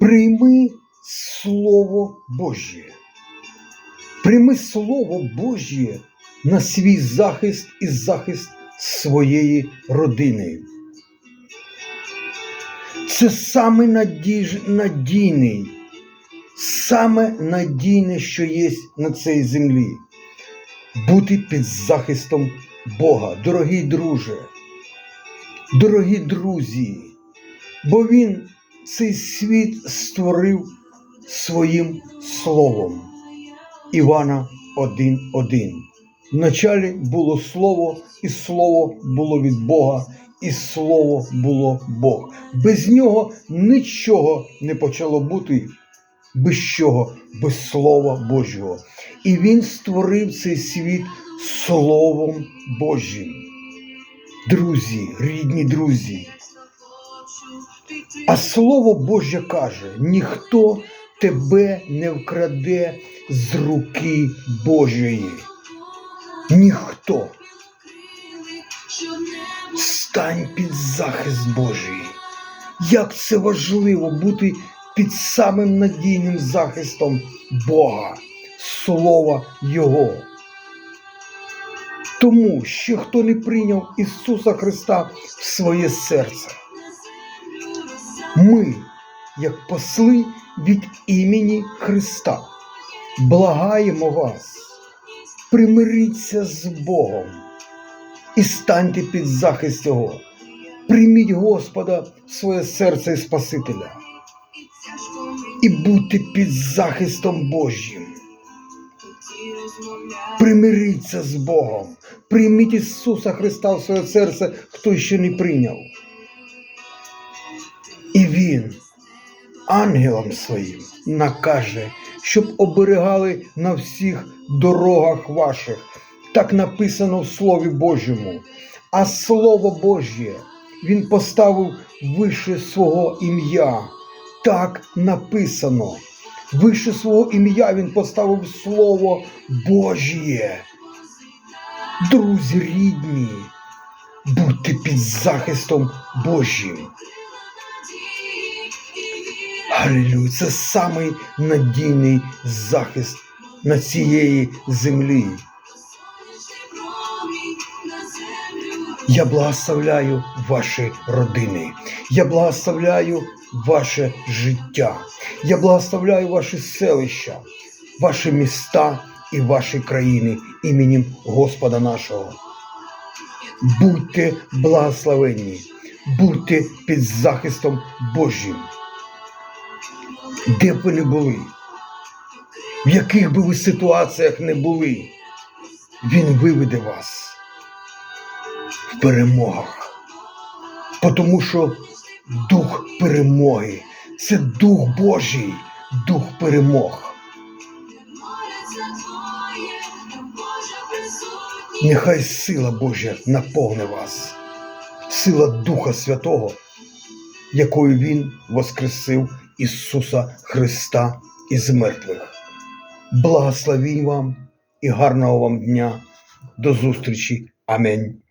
Прийми Слово Божє. Прийми Слово Божє на свій захист і захист своєї родини. Це саме надіж... надійний, саме надійне, що є на цій землі. Бути під захистом Бога, дорогі друже, дорогі друзі, бо Він цей світ створив своїм словом. Івана 1.1. Вначалі було слово, і слово було від Бога, і слово було Бог. Без нього нічого не почало бути, без чого, без Слова Божого. І Він створив цей світ Словом Божим. Друзі, рідні друзі. А Слово Боже каже: ніхто тебе не вкраде з руки Божої. Ніхто. Стань під захист Божий. Як це важливо бути під самим надійним захистом Бога, Слова Його. Тому ще хто не прийняв Ісуса Христа в своє серце. Ми, як посли від імені Христа, благаємо вас, примиріться з Богом і станьте під захист Його. Прийміть Господа в своє серце і Спасителя і будьте під захистом Божим. Примиріться з Богом, прийміть Ісуса Христа в своє серце, хто ще не прийняв. І Він ангелам своїм накаже, щоб оберігали на всіх дорогах ваших. Так написано в Слові Божому. А Слово Божє Він поставив вище свого ім'я. Так написано. Вище свого ім'я Він поставив Слово Божє. Друзі рідні, будьте під захистом Божим. Алілюй, це самий надійний захист на цієї землі. Я благословляю ваші родини. Я благословляю ваше життя. Я благословляю ваші селища, ваші міста і ваші країни іменем Господа нашого. Будьте благословенні, будьте під захистом Божим. Де б ви не були, в яких би ви ситуаціях не були, Він виведе вас в перемогах. Тому що дух перемоги це дух Божий, дух перемог. Нехай сила Божа наповне вас, сила Духа Святого, якою Він воскресив Ісуса Христа із мертвих. Благословінь вам і гарного вам дня. До зустрічі. Амінь.